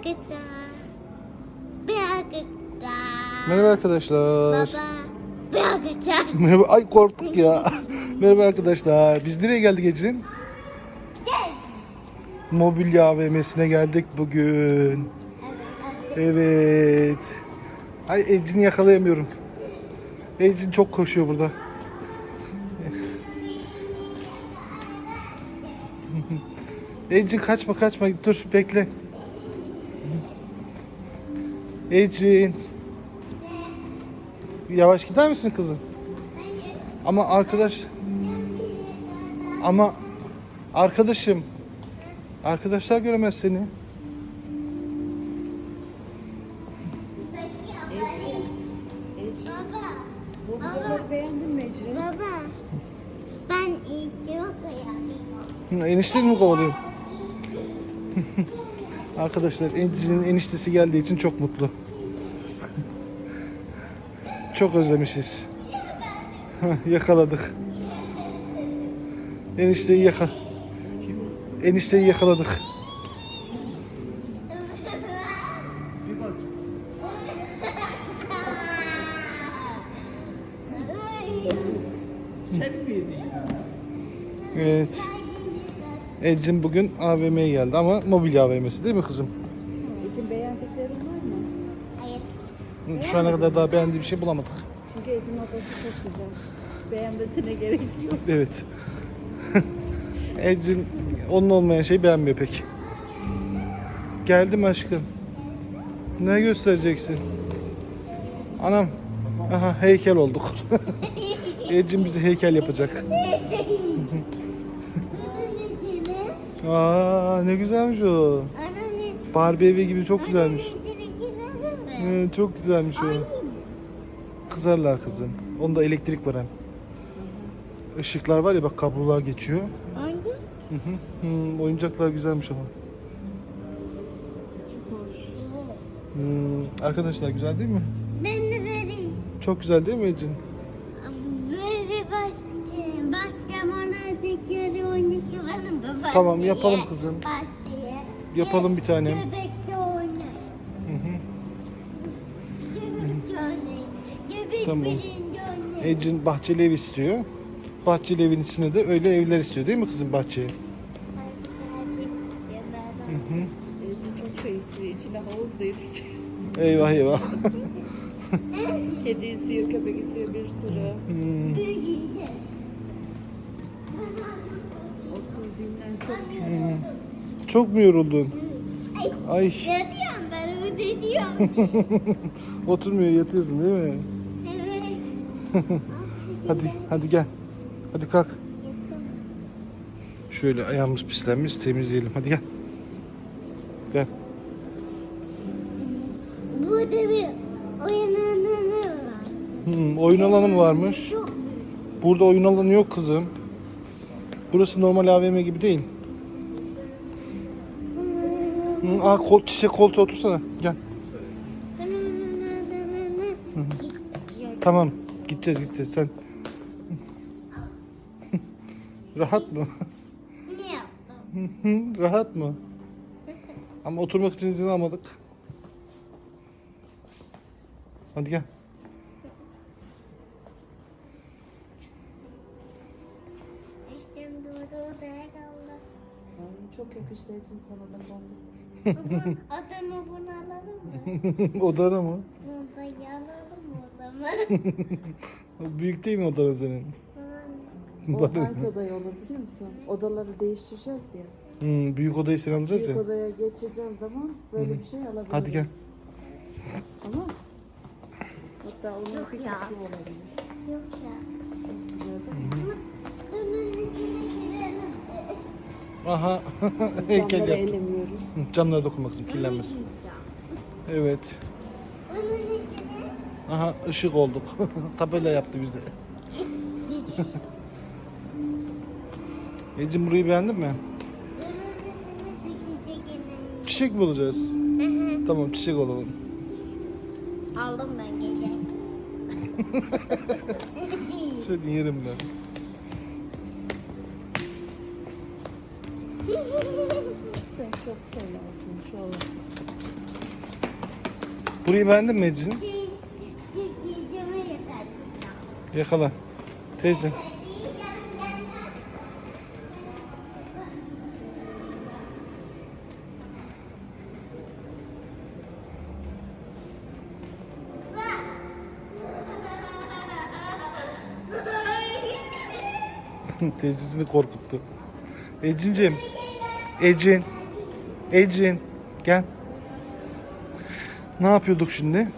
arkadaşlar. Bir arkadaşlar. Merhaba arkadaşlar. Baba. Bir arkadaşlar. Merhaba. Ay korktuk ya. Merhaba arkadaşlar. Biz nereye geldik Ecrin? Mobilya AVM'sine geldik bugün. Evet. Ay Ecrin'i yakalayamıyorum. Ecrin çok koşuyor burada. Ecrin kaçma kaçma dur bekle. Ecrin. Yavaş gider misin kızım? Ama arkadaş ama arkadaşım arkadaşlar göremez seni. Baba. Beğendin mi Ecrin? Baba. Ben istiyorum ya. Hı, Enişteni mi kovalıyor? Arkadaşlar Ecrin'in eniştesi geldiği için çok mutlu. Çok özlemişiz. Hah, Yakaladık. Enişteyi yaka. Enişteyi yakaladık. Sen miydin? Evet. Ecrin bugün AVM'ye geldi ama mobilya AVM'si değil mi kızım? Mı? Hayır. Şu ana kadar daha beğendiği bir şey bulamadık. Çünkü Ecrin odası çok güzel. Beğenmesine gerek yok. Evet. Ecrin onun olmayan şeyi beğenmiyor pek. Geldim aşkım. Ne göstereceksin? Anam. Aha heykel olduk. Ecrin bize heykel yapacak. Aa ne güzelmiş o. Barbie evi gibi çok güzelmiş. Ee, çok güzelmiş o. Kızarlar kızım. Onda elektrik var hem. Işıklar var ya bak kablolar geçiyor. Anne. Hı hı. Hmm, oyuncaklar güzelmiş ama. Hmm, arkadaşlar güzel değil mi? Ben de böyle Çok güzel değil mi Ecin? böyle bir başlayayım. Başlayacağım ona çekiyorum yapalım mı? Tamam, yapalım kızım. bahçeye. Yapalım bir tanem. Tamam. Ecin bahçeli ev istiyor. Bahçeli evin içine de öyle evler istiyor değil mi kızım bahçeye? Hı hı. Çok şey istiyor. İçinde havuz da istiyor. Eyvah eyvah. Kedi istiyor, köpek istiyor bir sürü. Hmm, Otur dinlen çok hmm. Çok mu yoruldun? Ay Yatıyorum ben onu dediyorum. oturmuyor yatıyorsun değil mi? Hadi hadi gel. Hadi kalk. Şöyle ayağımız pislenmiş temizleyelim. Hadi gel. Gel. Burada bir oyun alanı var. Hmm, oyun alanı mı varmış? Burada oyun alanı yok kızım. Burası normal AVM gibi değil. Hmm, aa, kol, çiçek koltuğa otursana. Gel. Tamam. Gideceğiz gideceğiz sen. Rahat mı? Ne yaptım? Rahat mı? Ama oturmak için izin almadık. Hadi gel. İşte burada odaya kaldı. Ay, çok yakıştı Ecrin sana da boncuk. Bu- Adamı bunu alalım mı? Odana mı? Büyük değil mi odan senin? O hangi odaya olur biliyor musun? Odaları değiştireceğiz ya. Hmm, büyük odayı sen alacağız Büyük ya. odaya geçeceğin zaman böyle bir şey alabiliriz. Hadi gel. Tamam. Hatta onun Yok bir ya. olabilir. Yok ya. İçine girelim. Aha heykel Camları yaptım. ellemiyoruz. Hı, Camlara dokunmak için kirlenmesin. Evet. Aha ışık olduk. Tabela yaptı bize. Ecim burayı beğendin mi? Çiçek mi olacağız? Tamam çiçek olalım. Aldım ben gece. Seni yerim ben. Sen çok fenasın inşallah. Burayı beğendin mi Ecin? Yakala. Teyze. Teyzesini korkuttu. Ecincim. Ecin. Ecin. Gel. Ne yapıyorduk şimdi?